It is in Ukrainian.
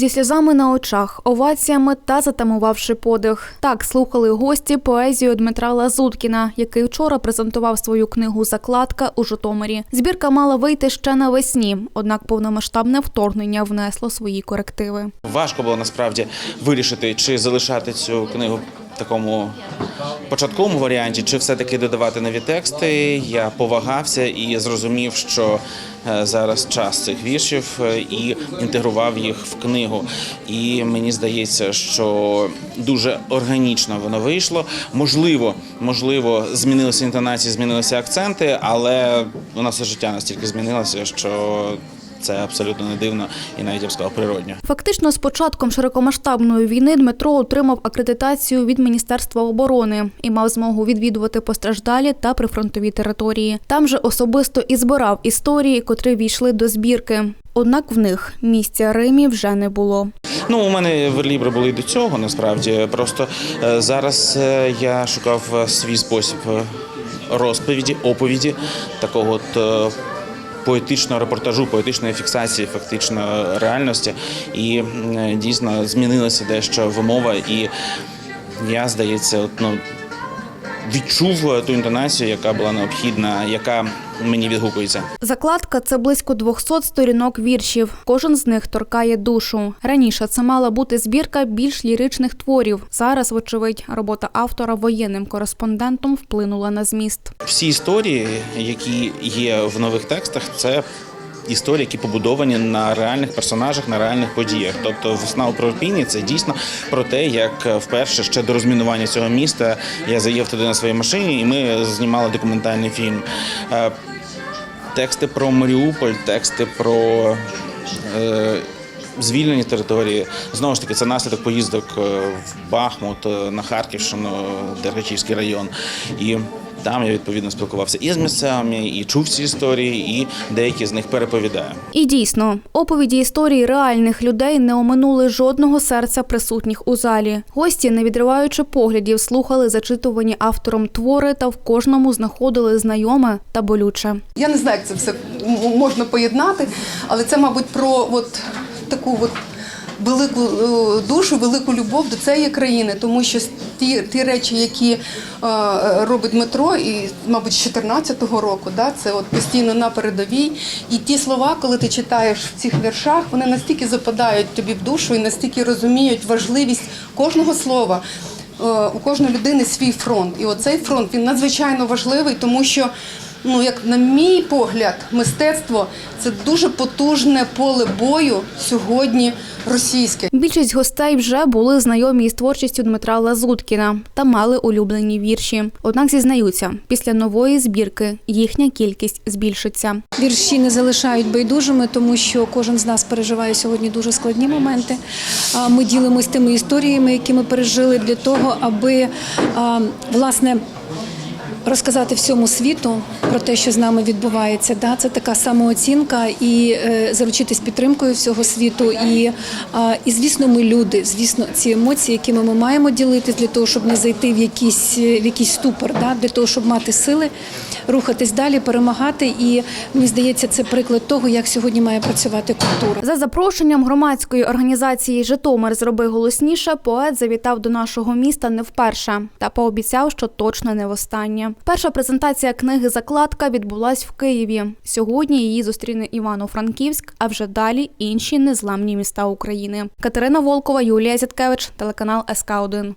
Зі сльозами на очах, оваціями та затамувавши подих. Так слухали гості поезію Дмитра Лазуткіна, який вчора презентував свою книгу Закладка у Житомирі. Збірка мала вийти ще навесні, однак повномасштабне вторгнення внесло свої корективи. Важко було насправді вирішити, чи залишати цю книгу в такому початковому варіанті, чи все-таки додавати нові тексти. Я повагався і зрозумів, що е, зараз час цих віршів е, і інтегрував їх в книгу. І мені здається, що дуже органічно воно вийшло. Можливо, можливо, змінилися інтонації, змінилися акценти, але у нас життя настільки змінилося, що це абсолютно не дивно і навіть я б сказав природньо. Фактично, з початком широкомасштабної війни Дмитро отримав акредитацію від Міністерства оборони і мав змогу відвідувати постраждалі та прифронтові території. Там же особисто і збирав історії, котрі війшли до збірки. Однак в них місця Римі вже не було. Ну, у мене верлібри були і до цього, насправді. Просто е, зараз е, я шукав е, свій спосіб розповіді, оповіді, такого от. Поетичного репортажу, поетичної фіксації фактично реальності, і дійсно змінилася дещо вимова, і я здається, от, ну, відчув ту інтонацію, яка була необхідна, яка мені відгукується. Закладка це близько 200 сторінок віршів. Кожен з них торкає душу. Раніше це мала бути збірка більш ліричних творів. Зараз, вочевидь, робота автора воєнним кореспондентом вплинула на зміст. Всі історії, які є в нових текстах, це історії, які побудовані на реальних персонажах, на реальних подіях. Тобто, весна у Пропіні це дійсно про те, як вперше ще до розмінування цього міста я заїхав туди на своїй машині, і ми знімали документальний фільм. Е, Тексти про Маріуполь, тексти про. е, Звільнені території знову ж таки це наслідок поїздок е, в Бахмут е, на Харківщину, Дергачівський район. І там я відповідно спілкувався і з місцевими, і чув ці історії, і деякі з них переповідаю. І дійсно, оповіді історії реальних людей не оминули жодного серця присутніх у залі. Гості, не відриваючи поглядів, слухали зачитувані автором твори та в кожному знаходили знайоме та болюче. Я не знаю, як це все можна поєднати, але це, мабуть, про от таку от велику е, душу, велику любов до цієї країни, тому що ті, ті речі, які е, робить Дмитро, і, мабуть, з 14-го року, да, це от постійно на передовій. І ті слова, коли ти читаєш в цих віршах, вони настільки западають тобі в душу і настільки розуміють важливість кожного слова. Е, У кожної людини свій фронт. І оцей фронт він надзвичайно важливий, тому що, ну як на мій погляд, мистецтво це дуже потужне поле бою сьогодні російське. Більшість гостей вже були знайомі із творчістю Дмитра Лазуткіна та мали улюблені вірші. Однак зізнаються, після нової збірки їхня кількість збільшиться. Вірші не залишають байдужими, тому що кожен з нас переживає сьогодні дуже складні моменти. Ми ділимось тими історіями, які ми пережили для того, аби власне. Розказати всьому світу про те, що з нами відбувається, да, це така самооцінка і е, заручитись підтримкою всього світу. І, і звісно, ми люди. Звісно, ці емоції, якими ми маємо ділитись для того, щоб не зайти в якийсь в якийсь ступор, да, для того, щоб мати сили, рухатись далі, перемагати. І мені здається, це приклад того, як сьогодні має працювати культура. За запрошенням громадської організації Житомир зроби голосніше. Поет завітав до нашого міста не вперше та пообіцяв, що точно не востаннє. Перша презентація книги Закладка відбулась в Києві. Сьогодні її зустріне Івано-Франківськ, а вже далі інші незламні міста України. Катерина Волкова, Юлія Зяткевич, телеканал СК 1